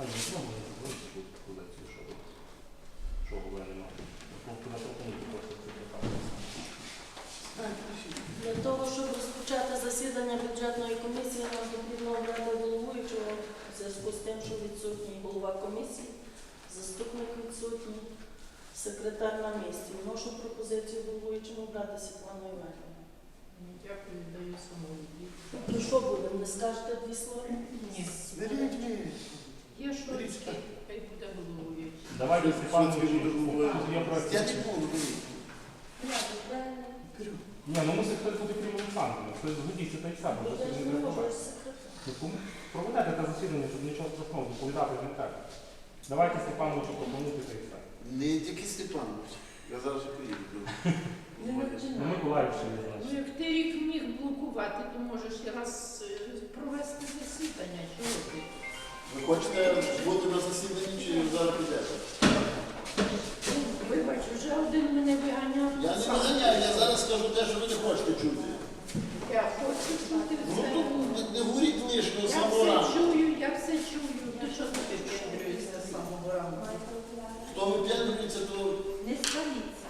А, ні, ми говоримо тут позицію, що ви- що ви. Тобто на пропонуйте просто це. Для того, щоб розпочати засідання бюджетної комісії, нам потрібно обрати головуючого в зв'язку з тим, що відсутній голова комісії, заступник відсутній, секретар на місці. Вношу пропозицію головуючому обрати Світлану Іванівну. Дякую, даю самові. Ну що будемо, не скажете дві слова? Ні. Беріть ви. Є Шоцький, хай буде головуючий. Давайте Степанович, буде є проект. Я не буду. Ні, ну мусить хтось бути крім Олександрівни. Хтось згодіться та й все, бо це не треба. Проведете те засідання, щоб нічого страшного, доповідати не треба. Давайте Степановичу пропонуйте та й все. Не тільки Степанович. Я зараз. Не Ну, починай. Миколаїв ще не Ну, значить. як ти рік міг блокувати, то можеш раз е, провести засідання. Чого ти? Ви хочете бути на засіданні чи зараз підете? Ну, Вибач, вже один мене виганяв. Я не виганяю, я зараз скажу те, що ви не хочете чути. Я хочу чути Ну все. то не- не говоріть лишнього Я самого все ранку. чую, я все чую. Ти що ти випендрюєшся з самого ранку? Хто вип'янується, то Не сваліться.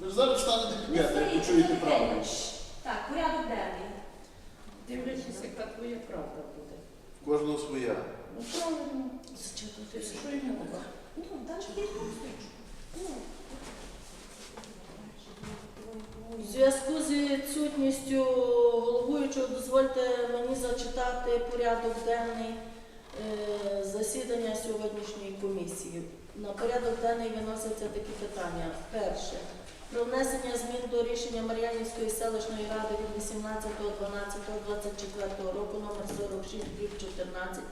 Ви ж зараз станете Не як сваліться, почуєте не правду. Так, порядок денний. Дивлячись, яка твоя правда буде. В Кожного своя. Ну правильно. Зачитати що й мова? Ну, там ж є. Ну, У зв'язку з відсутністю головуючого дозвольте мені зачитати порядок денний е, засідання сьогоднішньої комісії. На порядок денний виносяться такі питання. Перше. Про внесення змін до рішення Мар'янівської селищної ради від 18.12.24 року номер 46 14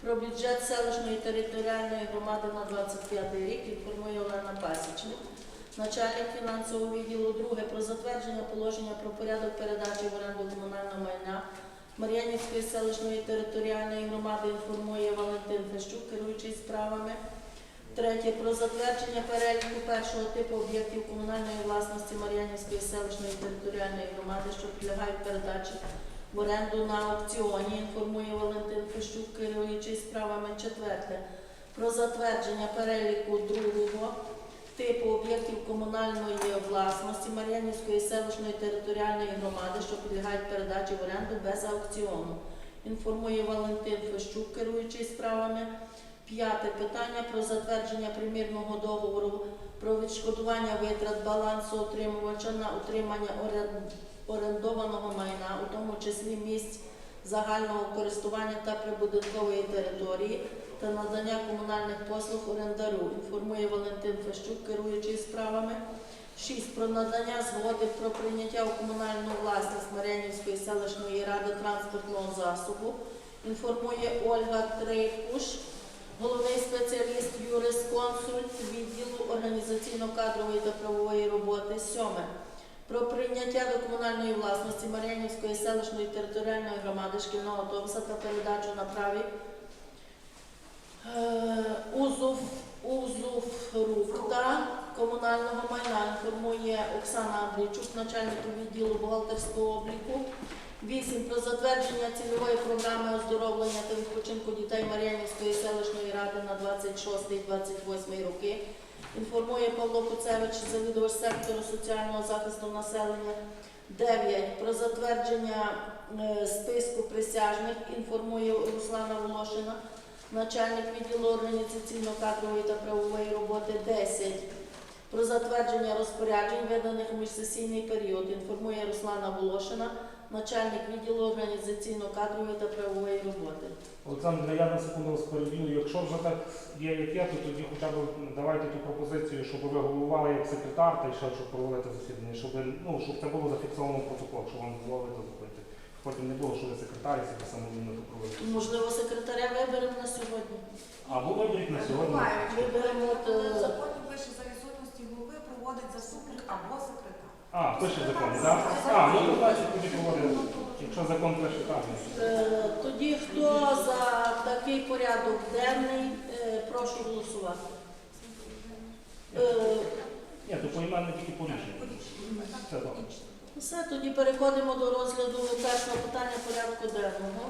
про бюджет селищної територіальної громади на 25 рік інформує Олена Пасічник. Начальник фінансового відділу друге про затвердження положення про порядок передачі в оренду комунального майна Мар'янівської селищної територіальної громади інформує Валентин Фещук, керуючий справами. Третє про затвердження переліку першого типу об'єктів комунальної власності Мар'янівської селищної територіальної громади, що підлягають передачі в оренду на аукціоні, інформує Валентин Фещук, керуючий справами. Четверте про затвердження переліку другого типу об'єктів комунальної власності Мар'янівської селищної територіальної громади, що підлягають передачі в оренду без аукціону. Інформує Валентин Фещук, керуючий справами. П'яте питання про затвердження примірного договору про відшкодування витрат балансу отримувача на утримання орендованого майна, у тому числі місць загального користування та прибудинкової території та надання комунальних послуг орендарю. Інформує Валентин Фещук, керуючий справами. 6. Про надання згоди про прийняття у комунальну власність Мар'янівської селищної ради транспортного засобу. Інформує Ольга Трейкуш, головний спеціаліст юрисконсульт відділу організаційно-кадрової та правової роботи. 7. Про прийняття до комунальної власності Мар'янівської селищної територіальної громади шкільного автобуса та передачу на праві Е, Узуф, Узуфрукта комунального майна інформує Оксана Андрійчук, начальник відділу бухгалтерського обліку. 8. Про затвердження цільової програми оздоровлення та відпочинку дітей Мар'янівської селищної ради на 26-28 роки. Інформує Павло Куцевич, завідувач сектору соціального захисту населення. 9. Про затвердження е, списку присяжних інформує Руслана Волошина начальник відділу організаційно-кадрової та правової роботи 10. Про затвердження розпоряджень, виданих у міжсесійний період, інформує Руслана Волошина, начальник відділу організаційно-кадрової та правової роботи. Олександр, я на секунду вас переб'ю. Якщо вже так є, як є, то тоді хоча б давайте ту пропозицію, щоб ви головували як секретар та й ще щоб проводити засідання, щоб, ви- ну, щоб це було зафіксовано в протокол, що вам дозволили це зробити. Потім не було, що ви секретар і собі самовільно то проводите. Можливо, секретаря виберемо на сьогодні. Або виберіть на сьогодні. Виберемо В е, законі пише за відсутності голови проводить заступник або секретар. А, пише в законі, так? А, ну то значить тоді проводимо. Якщо закон пише так. е, тоді хто за такий порядок денний, е, прошу голосувати. Е, Ні, то поіменно тільки по рішенню. Добре. Все, тоді переходимо до розгляду першого питання порядку денного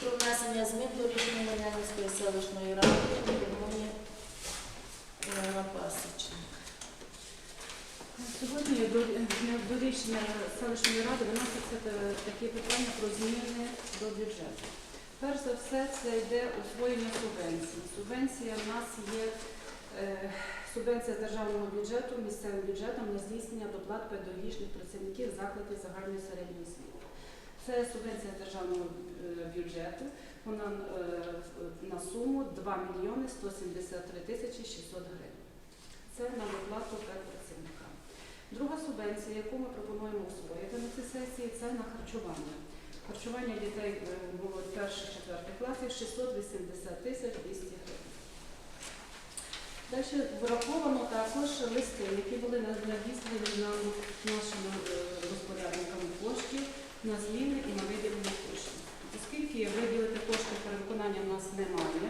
про внесення змін до рішення Мар'янівської селищної ради. Олена Пасічна. Сьогодні до, до рішення селищної ради виносяться та- такі питання про зміни до бюджету. Перш за все, це йде усвоєння субвенцій. Субвенція в нас є е, субвенція державного бюджету місцевим бюджетом на здійснення доплат педагогічних працівників закладів загальної середньої освіти. Це субвенція державного е, бюджету. Вона е, на суму 2 мільйони 173 тисячі 600 гривень. Це на доплату. Друга субвенція, яку ми пропонуємо усвоїти на цій сесії, це на харчування. Харчування дітей е, було перших четвертих класів 680 тисяч 200 гривень. Далі враховано також листи, які були надіслані нам нашими е, розпорядниками коштів на зміни і на виділення коштів. Оскільки виділити кошти перевиконання в нас немає,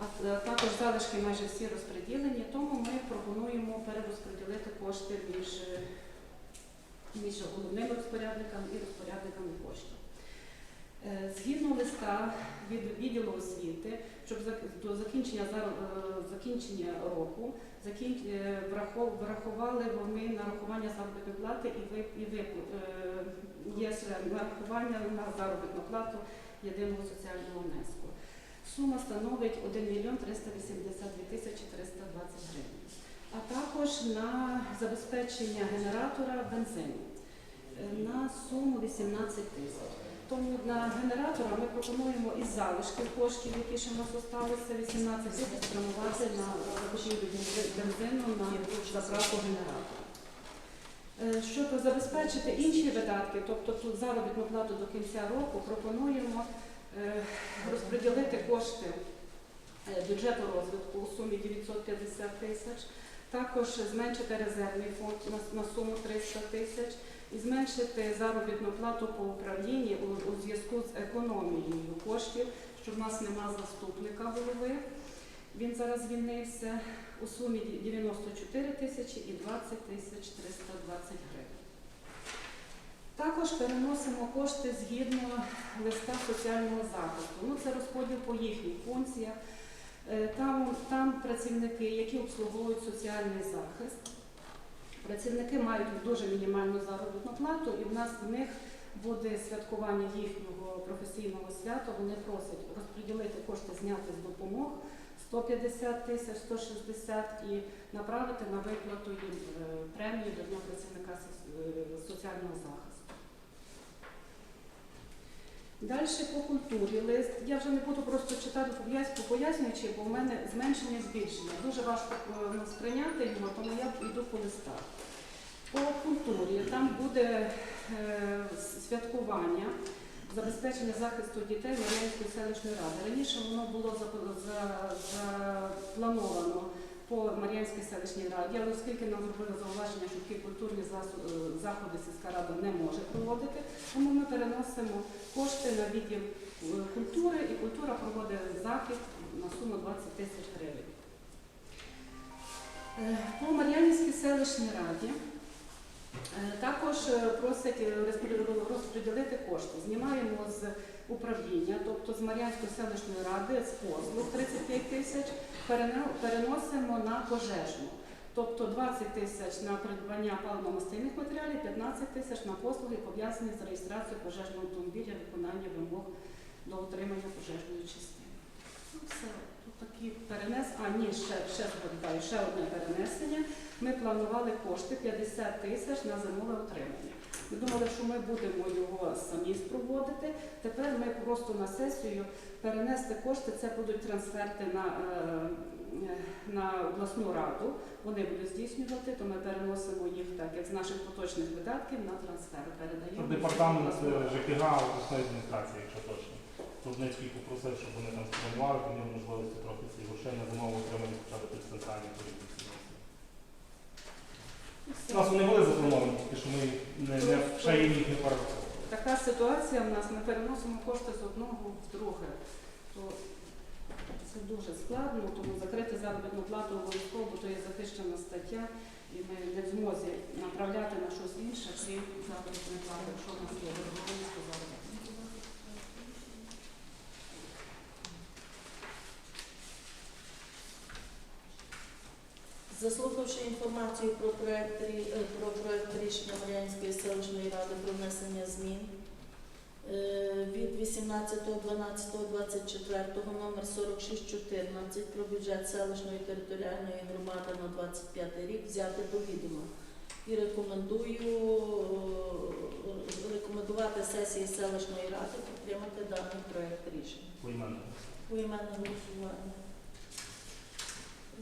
а е, також залишки майже всі розподілені, тому ми пропонуємо перерозподілити кошти між, між головними розпорядниками і розпорядниками коштів. Е, Згідно листа від відділу освіти, щоб до закінчення е, закінчення року врахували вони нарахування заробітної плати і є нарахування на заробітну плату єдиного соціального внеску. Сума становить 1 мільйон 382 тисячі 320 гривень. А також на забезпечення генератора бензину е, на суму 18 тисяч. Тому на генератора ми пропонуємо із залишків коштів, які ще в нас залишилися, 18 тисяч спрямувати на закупівлю бензину на заправку генератора. Е, Щоб забезпечити інші видатки, тобто тут заробітну плату до кінця року, пропонуємо розподілити кошти е, бюджету розвитку у сумі 950 тисяч, також зменшити резервний фонд на суму 300 тисяч і зменшити заробітну плату по управлінні у, у зв'язку з економією коштів, що в нас нема заступника голови. Він зараз звільнився у сумі 94 тисячі і 20 тисяч 320 гривень. Також переносимо кошти згідно листа соціального захисту. Ну, це розподіл по їхніх функціях. Е, Там, там працівники, які обслуговують соціальний захист. Працівники мають дуже мінімальну заробітну плату, і в нас в них буде святкування їхнього професійного свята. Вони просять розподілити кошти, зняти з допомог 150 тисяч, 160 і направити на виплату їм е, премії до працівника е, соціального захисту. Далі по культурі лист. Я вже не буду просто читати пояс- пояснюючи, бо в мене зменшення збільшення. Дуже важко е, ну, сприйняти його, тому я йду по листах. По культурі там буде е, святкування забезпечення захисту дітей Мар'янської селищної ради. Раніше воно було зап- за- заплановано по Мар'янській селищній раді, але оскільки нам зробили зауваження, що такі культурні е, заходи сільська рада не може проводити, тому ми переносимо кошти на відділ е, культури і культура проводить захід на суму 20 тисяч гривень. Е, По Мар'янівській селищній раді також просять розподілити кошти. Знімаємо з управління, тобто з Мар'янської селищної ради, з послуг 35 тисяч, переносимо на пожежну. Тобто 20 тисяч на придбання паливно-мастильних матеріалів, 15 тисяч на послуги, пов'язані з реєстрацією пожежного автомобіля, виконання вимог до отримання пожежної частини. Ну, все. Тут такі перенес... А, ні, ще, ще ще одне перенесення. Ми планували кошти 50 тисяч на зимове отримання. Ми думали, що ми будемо його самі спроводити. Тепер ми просто на сесію перенести кошти, це будуть трансферти на, е, на обласну раду. Вони будуть здійснювати, то ми переносимо їх так, як з наших поточних видатків на трансфер. Передаємо. Департамент е, ЖКГ обласної адміністрації, якщо точно. Трудницький попросив, щоб вони там спланували, то мав можливості трохи ці грошей на зимову отримання хоча б центральні політиці. У нас вони були заплановані, тільки що ми не, не ще їм їх не перераховували. Така ситуація в нас, ми переносимо кошти з одного в друге. То це дуже складно, тому закрити заробітну плату обов'язково, бо то є захищена стаття. і ми не в змозі направляти на щось інше, крім заробітної плати, якщо в нас є Заслухавши інформацію про проект, рі- е, про проект рішення Мар'янської селищної ради про внесення змін е, від 18.12.24 номер 4614 про бюджет селищної територіальної громади на 25 рік взяти до відома. І рекомендую е, рекомендувати сесії селищної ради підтримати даний проект рішення. Поіменне голосування.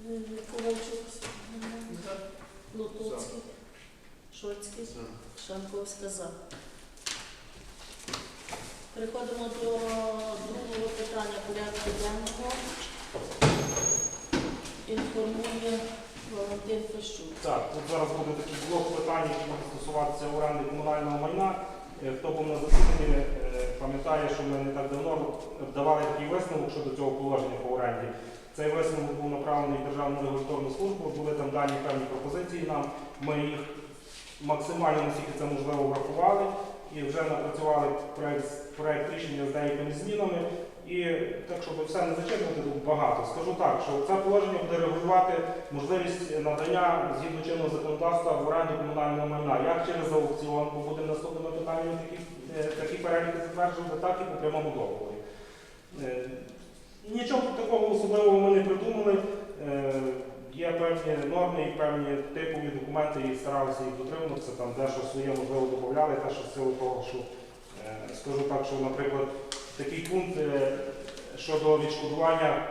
Ковальчук, Лутоцький, Шоцький, Шанковська за. Переходимо до другого питання порядку денного. Інформує Валентин Фещук. Так, тут зараз буде такий блок питань, які будуть стосуватися оренди комунального майна. Е, Хто був на засіданні, е, пам'ятає, що ми не так давно давали такий висновок щодо цього положення по оренді. Цей висновок був направлений в Державну регуляторну службу, були там дані певні пропозиції нам. Ми їх максимально наскільки це можливо врахували і вже напрацювали проект, проект рішення з деякими змінами. І так, щоб все не зачитувати, тут багато. Скажу так, що це положення буде регулювати можливість надання згідно чинного законодавства в оренду комунального майна, як через аукціон, бо буде наступними питаннями такі, е, такі переліки затверджувати, так і по прямому договорі. Е, Нічого такого особливого придумали. Е, Є певні норми і певні типові документи, і старалися їх дотримуватися, там дещо своє можливо додавали, те, що в силу того, що е, скажу так, що, наприклад, такий пункт е, щодо відшкодування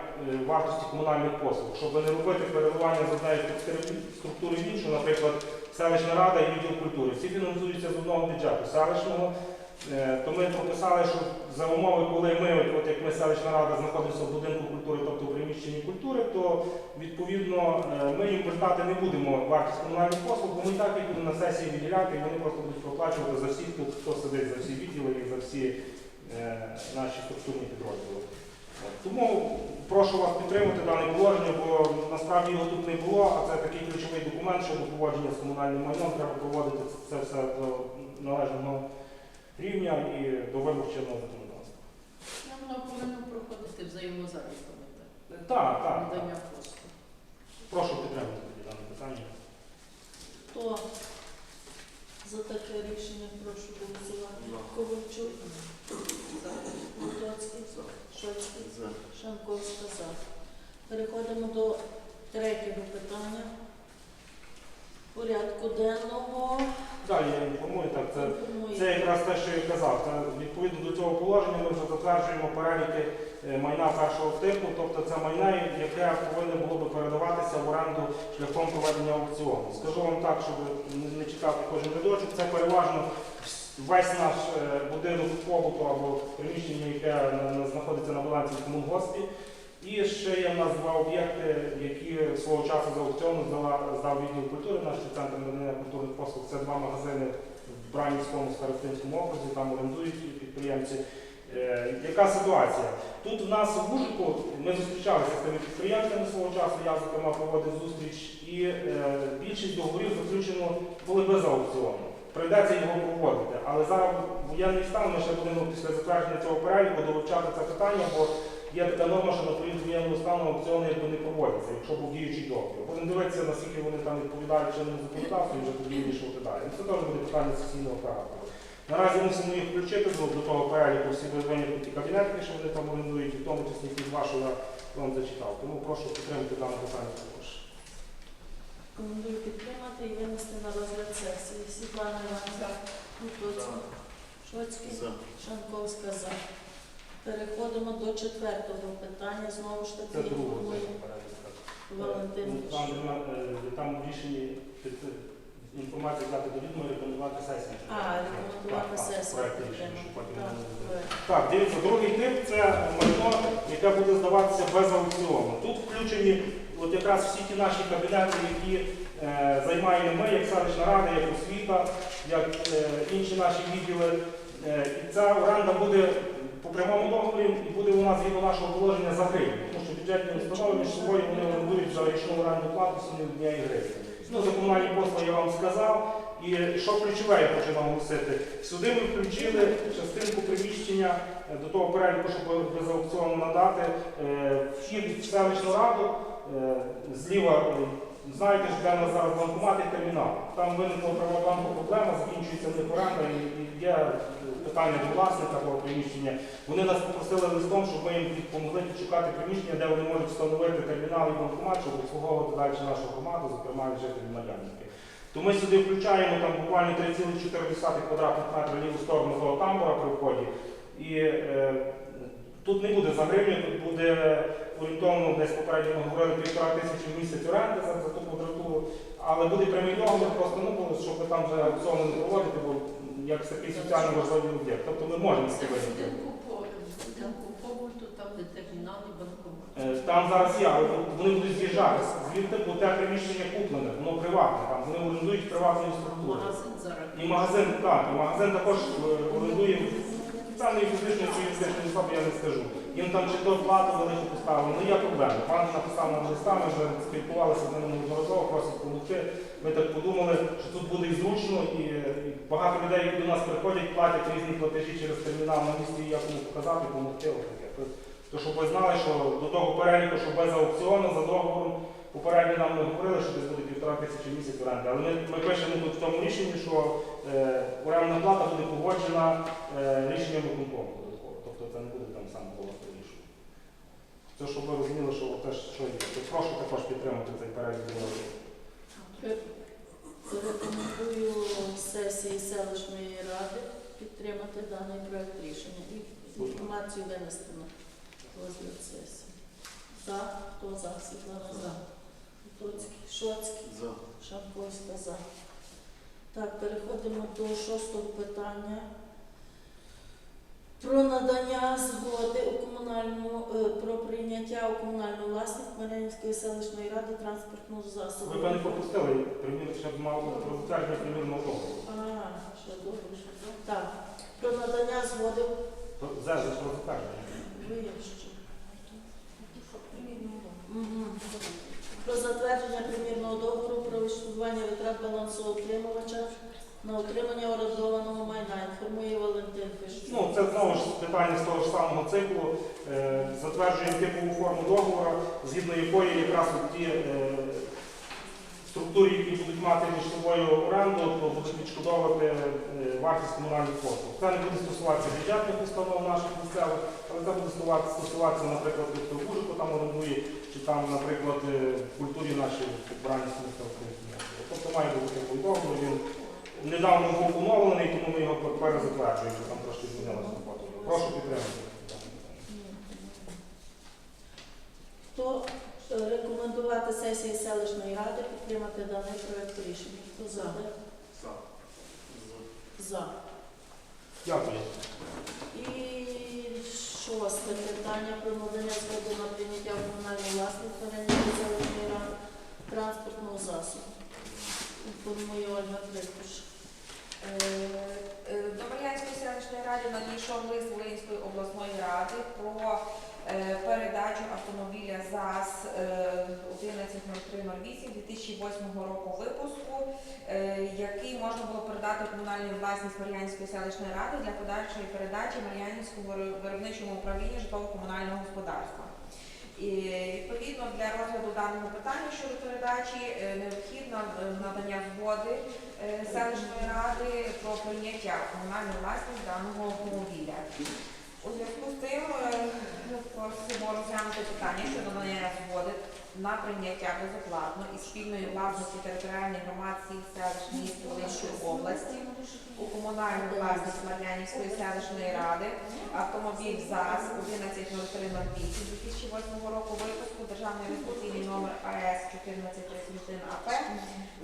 вартості комунальних послуг, щоб не робити переливання з однієї структури в іншу, наприклад, селищна рада і відділ культури. Всі фінансуються з одного бюджету селищного. Е, То ми прописали, що за умови, коли ми, от, як ми селищна рада знаходимося в будинку культури, тобто в приміщенні культури, то відповідно е, ми їм вертати не будемо вартість комунальних послуг, бо ми так їх будемо на сесії виділяти, і вони просто будуть проплачувати за всіх, хто, сидить за всі відділи і за всі е, наші структурні підрозділи. Тому прошу вас підтримати дане положення, бо насправді його тут не було, а це такий ключовий документ щодо поводження з комунальним майном. Треба проводити це все до належного рівня і до вимог чинного законодавства. Воно повинно проходити взаємозахист. Так, так, так. Надання послуг. Прошу підтримати тоді дане питання. Хто за таке рішення прошу голосувати? Ковальчук, Лутоцький, Шоцький, Шанковська за. Переходимо до третього питання. Порядку денного. Далі я інформую, так, це Це якраз те, що я казав. Це, відповідно до цього положення ми вже затверджуємо переліки е, майна першого типу, тобто це майна, яке повинно було би передаватися в оренду шляхом проведення аукціону. Скажу вам так, щоб не- чекати кожен рядочок, це переважно весь наш е, будинок побуту або приміщення, яке на- на- знаходиться на балансі в комунгоспі. І ще є в нас два об'єкти, які свого часу за аукціону здав відділ культури, наш центр надання культурних послуг. Це два магазини в Бранівському Старостинському окрузі, там орендують підприємці. Е, яка ситуація? Тут в нас в Ужику ми зустрічалися з тими підприємцями свого часу, я зокрема проводив зустріч, і е, більшість договорів заключено були без аукціону. Прийдеться його проводити. Але зараз воєнний стан ми ще будемо після затвердження цього переліку довивчати це питання, бо є така норма, що на період воєнного стану аукціони якби не проводяться, якщо був діючий договір. Будемо дивитися, наскільки вони там відповідають чинному законодавству і вже тоді вирішувати далі. Це теж буде питання сесійного характеру. Наразі мусимо їх включити до, до того переліку всі виникнуті кабінети, що вони там орендують, і в тому числі під вашу я вам зачитав. Тому прошу підтримати дане питання також. Рекомендую підтримати і винести на розгляд сесії. Світлана Іванівна, Лутоцька, Шоцький, Шанковська за. Переходимо до четвертого питання. Знову ж Це таки друге інформує це так. Валентин. Ну, Там, е, там в рішенні під- інформацію дати до відома рекомендувати сесії. А, рекомендувати Так, так, сесію проект рішення, щоб потім Так, не було. проект. Так, дивіться, другий тип це майно, яке буде здаватися без аукціону. Тут включені от якраз всі ті наші кабінети, які е, займаємо ми, як селищна рада, як освіта, як е, інші наші відділи. Е, і ця оренда буде прямому договорі і буде у нас згідно нашого положення за тому що бюджетні установи між собою вони орендують за річну оренду плату сумі однієї гривні. Ну, за комунальні послуги я вам сказав. І що ключове, я хочу наголосити, сюди ми включили частинку приміщення е, до того переліку, щоб без аукціону надати е, вхід в селищну раду е, зліва. Знаєте, де у нас зараз банкомат і термінал. Там виникла в Приватбанку проблема, закінчується в оренда і є питання до власника того приміщення. Вони нас попросили листом, щоб ми їм допомогли підшукати приміщення, де вони можуть встановити термінал і банкомат, щоб обслуговувати далі нашу громаду, зокрема і жителів Мар'янівки. То ми сюди включаємо там буквально 3,4 квадратних метра ліву сторону того тамбура при вході. І е, тут не буде за гривню, тут буде орієнтовно десь попередньо ми говорили півтора тисячі в місяць оренди за, за ту квадратуру, але буде прямий договір, просто ну, щоб там вже аукціони не проводити, бо як такий соціально важливий об'єкт. Тобто ми можемо там і. Е, Там зараз є, але вони будуть з'їжджати. Звідти, бо те приміщення куплене, воно приватне, там вони орендують приватну структуру. Магазин зараз. І магазин, так, і магазин також е, орендує певної фізичної юридичної особи, я не скажу. Їм там чи то плату велику поставили, ну є проблеми. Пан написав нам листа, ми вже спілкувалися з ними неодноразово, просить допомогти. Ми так подумали, що тут буде і зручно, і, багато людей, які до нас приходять, платять різні платежі через термінал на місці, як йому показати, допомогти. Отаке. То- То щоб ви знали, що до того переліку, що без аукціону за договором, попередньо нам не говорили, що десь буде півтора тисячі в місяць оренди. Але ми, ми пишемо тут в тому рішенні, що е, орендна плата буде погоджена е, рішенням виконкому додатково. Тобто це не буде там сам голос вирішувати. Це щоб ви розуміли, що теж що є. То прошу також підтримати цей перелік договорів. Рекомендую сесії селищної ради підтримати даний проект рішення і інформацію винести на розгляд сесії. За, хто за, Світлана за. Тоцький, Шоцький, За. Шамковська за. Так, переходимо до шостого питання. Про надання згоди у комунальну е, про прийняття у комунальну власність Мар'янівської селищної ради транспортного засобу. Ви певно пропустили, примір, ще б мав про затвердження примірного договору. А, що добре, що добре. Так. Про надання згоди Про- За, за про затвердження. вище. Мгм. Про затвердження примірного договору про відшкодування витрат балансоутримувача на утримання орендованого майна. Інформує Валентин Фещук. Ну, це знову ж питання з того ж самого циклу. Е, Затверджуємо типову форму договору, згідно якої якраз ті е, структури, які будуть мати між оренду, то будуть відшкодовувати е, вартість комунальних послуг. Це не буде стосуватися бюджетних установ наших місцевих, але це буде стосуватися, наприклад, хто там орендує, чи там, наприклад, е, в культурі наші збирання місцевих. Тобто має бути типовий. Він недавно був оновлений, тому ми його перезатверджуємо, там трошки змінилося. Прошу підтримати. Е, рекомендувати сесії селищної ради підтримати даний проект рішення? Хто за? За. За. Дякую. І шосте питання про надання згоди на прийняття в комунальну власність селищної ради транспортного засобу. Інформує Ольга Крикуш. Е, е, До Мар'янської селищної ради надійшов лист Волинської обласної ради про передачу автомобіля ЗАЗ е, 110308 2008 року випуску, е, який можна було передати в комунальну власність Мар'янської селищної ради для подальшої передачі Мар'янівському виро- виробничому управлінню житлово-комунального господарства. І відповідно для розгляду даного питання щодо передачі е, необхідно е, надання згоди е, селищної ради про прийняття в комунальну власність даного автомобіля. У зв'язку з тим е, просимо розглянути питання щодо надання згоди на прийняття безоплатно і спільної власності територіальних громад всіх селищ міст Волинської області у комунальну власність Мар'янівської селищної ради. Автомобіль ЗАЗ 110308 2008 року випуску державний реєстраційний номер АС 1431 АП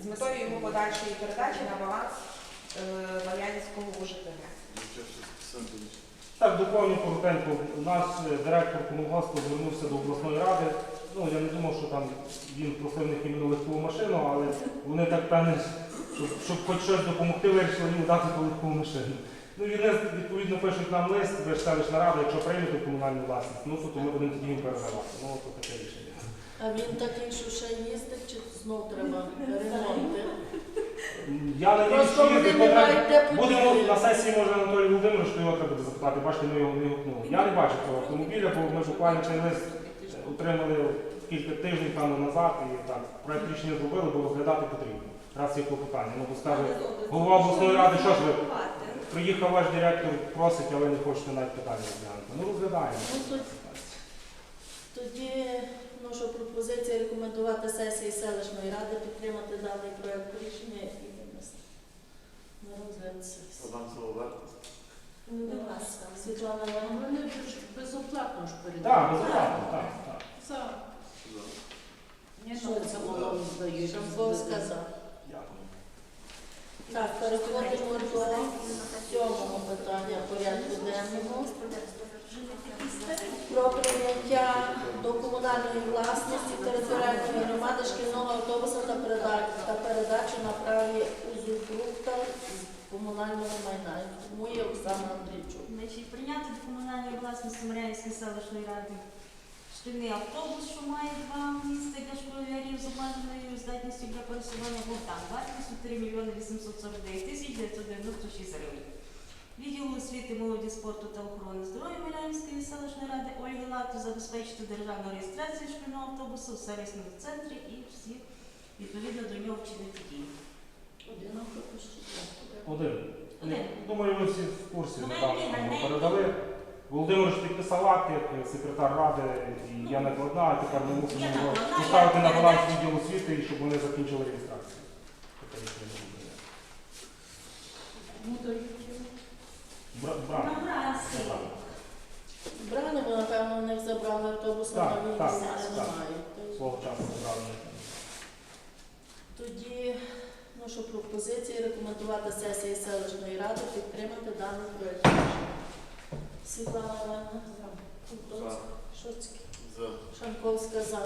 з метою його подальшої передачі на баланс е, Мар'янівського УЖКГ. Так, доповню коротенько. Наш е, директор комунгоспу звернувся до обласної ради. Ну, я не думав, що там він просив них іменно легкову машину, але вони так певне, щоб, щоб хоч щось допомогти, вирішили йому дати ту легкову машину. Ну, вони відповідно пишуть нам лист, ви ж селищна рада, якщо приймете комунальну власність, ну то, то ми будемо тоді їм передавати. Ну, то таке рішення. А він такий, що ще їздить, чи знов треба ремонти? Я не Просто вони їздив, не мають де Будемо подіти. на сесії, може, Анатолій Володимирович, то його треба буде запитати. Бачите, ми його не гукнули. Я не бачив цього автомобіля, бо ми буквально цей лист отримали кілька тижнів тому назад і так, проект рішення зробили, бо розглядати потрібно. Раз є клопотання. Ну, бо скаже, голова обласної ради, що ж ви? приїхав ваш директор, просить, але не хочете навіть питання розглянути. Ну, розглядаємо. Ну, тут- Тоді вношу пропозиція рекомендувати сесії селищної ради підтримати даний проект рішення і Будь ласка, Світлана. Вони безоплатно ж Так, передають. безоплатно, так, так. За. Ні, Що це було? було здають. Шамковська за. Дякую. Так, переходимо до сьомого питання порядку денного. Про прийняття до комунальної власності територіальної громади шкільного автобуса та передачу на праві узурпрукта комунального майна. Інформує Оксана Андрійчук. Значить, прийняти до комунальної власності Мар'янської селищної ради шкільний автобус, що має два місця для школярів з обмеженою здатністю для пересування Богдан. Вартістю 3 мільйони 849 тисяч 996 гривень. Відділу освіти, молоді, спорту та охорони здоров'я Мілянської селищної ради Ольги Лату забезпечити державну реєстрацію шкільного автобусу в сервісному центрі і всі відповідно до нього вчинити дії. Один. Один. Думаю, ви всі в курсі ми ми ми- передали. Володимир ж підписав акт як секретар ради, і я накладна, а тепер ми мусимо його поставити на баланс відділу освіти, і щоб вони закінчили реєстрацію. Ну, дають його. Бра- Брат. Набраси. Брали, бо напевно в них забрали автобус на але так. немає. Свого часу забрали. Тоді нашу пропозицію рекомендувати сесії селищної ради підтримати даний проект. Світлана Івановна. Кутовська, Шуцький. За. Шанковська за.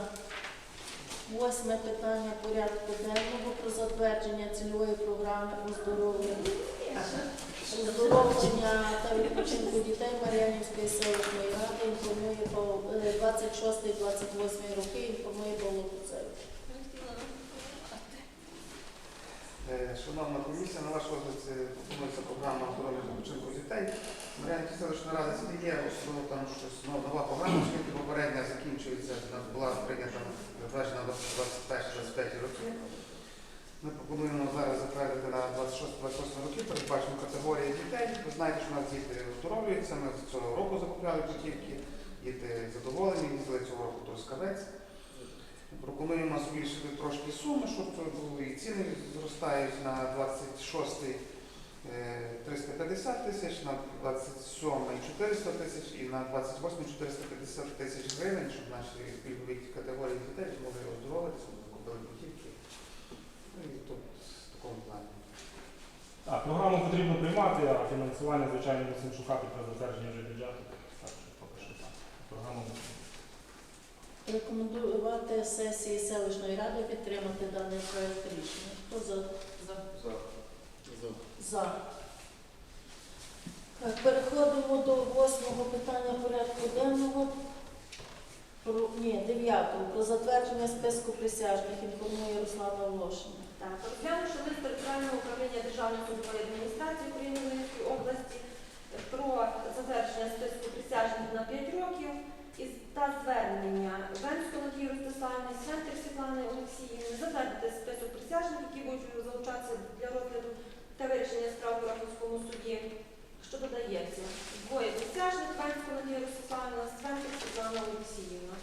Восьме питання порядку денного про затвердження цільової програми оздоровлення. Оздоровлення та відпочинку дітей Мар'янівської селищної ради інформує Пав- е, 26-28 роки, інформує Павло Куцевич. Е, Шановна комісія, на ваш розгляд е, пропонується програма та відпочинку дітей. Мар'янки селищної ради це не є основно там щось ну, нова програма, оскільки попередня закінчується, була прийнята затверджена на 21-25 роки. Ми пропонуємо зараз затвердити на 26-28 роки передбачену категорію дітей. Ви знаєте, що у нас діти оздоровлюються, ми цього року закупляли путівки, діти задоволені, їздили цього року Трускавець. Пропонуємо збільшити трошки суми, щоб було і ціни зростають на 26-й е, 350 тисяч, на 27-й 400 тисяч і на 28-й 450 тисяч гривень, щоб наші пільгові категорії дітей змогли оздоровитися, ми закупили путівки. Ну і тут в такому плані. Так, програму потрібно приймати, а фінансування, звичайно, мусимо шукати при затвердженні вже бюджету. Так що поки що так. Програму Рекомендувати сесії селищної ради підтримати даний проект рішення. Хто за? За. За. За. За. Так, переходимо до восьмого питання порядку денного. Про, ні, дев'ятого. Про затвердження списку присяжних інформує Руслана Волошина. Так, розглянувши лист територіального управління Державної судової адміністрації України Волинської області про затвердження списку присяжних на 5 років та звернення Венського Надії Ростиславівни, Свентик Світлани Олексіївни, затвердити список присяжних, які будуть залучатися для розгляду та вирішення справ у Рахунському суді. Що додається? Двоє присяжних Венського Надія Ростиславівна, Світлана Олексіївна.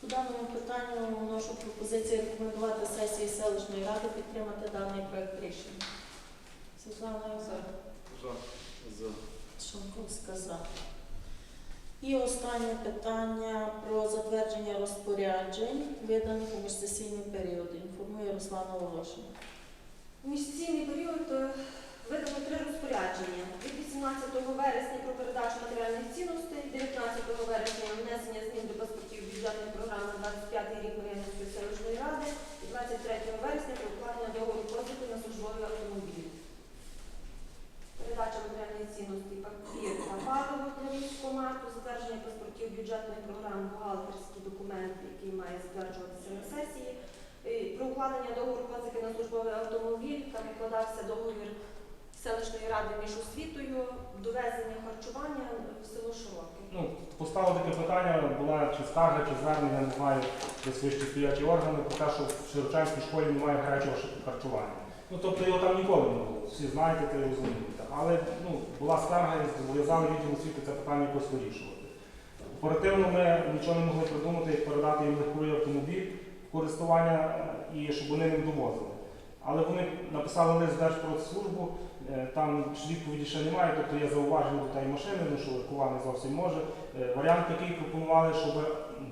По даному питанню вношу пропозицію рекомендувати сесії селищної ради підтримати даний проект рішення. Світлана. За. За. Шанковська за. І останнє питання про затвердження розпоряджень, виданих у міжсесійний період. Інформує Руслана Волошина. У міжсесійний період е, видано три розпорядження. Від 18 вересня про передачу матеріальних цінностей, 19 вересня внесення змін до паспортів бюджетної програми на 25 рік Мар'янської селищної ради і 23 вересня про укладення договору позику на службові автомобілі. Передача матеріальних цінностей папір та паливо для військкомату, бюджетної програми бухгалтерський документ, який має затверджуватися на сесії. Про укладення договору позики на службовий автомобіль там укладався договір селищної ради між освітою, довезення харчування в село Широке. Ну, поставили таке питання, була чи скарга, чи звернення, не знаю, десь вищі стоячі органи про те, що в Широчанській школі немає гарячого харчування. Ну, тобто його там ніколи не було, всі знаєте це розумієте. Але ну, була скарга і зобов'язали відділ освіти це питання якось вирішувати. Оперативно ми нічого не могли придумати, як передати їм легковий автомобіль користування і щоб вони ним довозили. Але вони написали лист в Держпродслужбу, е, там відповіді ще немає, тобто є зауваження до тієї машини, ну що легкова не зовсім може. Е, Варіант такий пропонували, щоб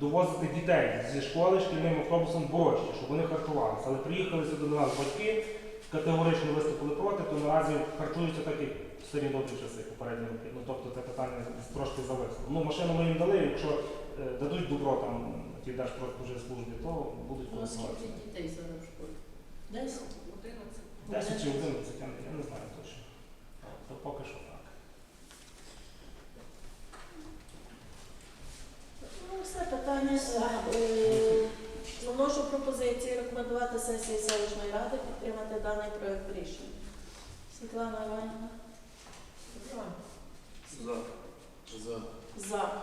довозити дітей зі школи шкільним автобусом в Борочі, щоб вони харчувалися. Але приїхали сюди до нас батьки, категорично виступили проти, то наразі харчуються так, як в старі добрі часи, попередні роки. Ну тобто це питання трошки зависло. Ну машину ми їм дали, якщо е, дадуть добро там ті Держпродслужбі, то будуть Ну, користуватися. скільки дітей зараз в школі? Десять? 10 чи 11, я не- я не знаю точно. То поки що так. Ну, все питання. Вношу пропозиції рекомендувати сесії селищної ради підтримати даний проект рішення. Світлана Іванівна. За. За. За.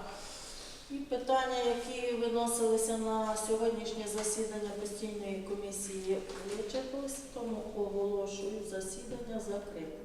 І питання, які виносилися на сьогоднішнє засідання постійної комісії, вичерпалися, тому оголошую засідання закритим.